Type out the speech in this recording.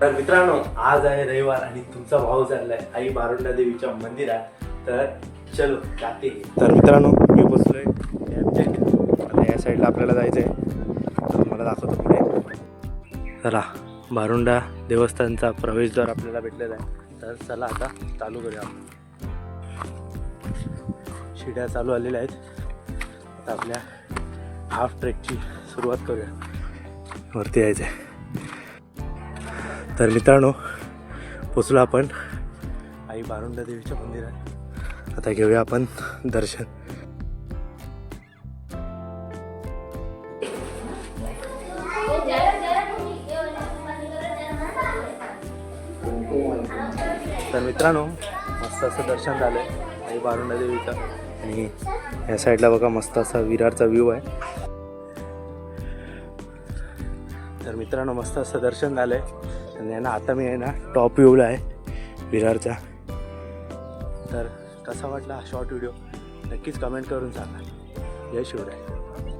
तर मित्रांनो आज आहे रविवार आणि तुमचा भाऊ चाललाय आई बारुंडा देवीच्या मंदिरात. तर चलो जाते. तर मित्रांनो मी बसलोय. आता या साईडला आपल्याला जायचं आहे तर मला दाखवतो पुढे. चला बारुंडा देवस्थानचा प्रवेशद्वार आपल्याला भेटलेला आहे. तर चला आता चालू करूया आपण. शिड्या चालू आलेल्या आहेत. आता आपल्या हाफ ट्रेकची सुरुवात करूया. वरती यायचं आहे तर मित्रांनो पोचलो आपण आई बारुंडा देवीच्या मंदिरात. आता घेऊया आपण दर्शन. तर मित्रांनो मस्त असं दर्शन झालं आहे आई बारुंडा देवीचं. आणि या साईडला बघा मस्त असा विरारचा व्ह्यू आहे. तर मित्रांनो मस्त असं दर्शन झालं आहे आणि आहे ना आता मी आहे ना टॉप व्ह्यूला आहे विरारचा तर कसा वाटला हा शॉर्ट व्हिडिओ नक्कीच कमेंट करून सांगा. जय शिवराय.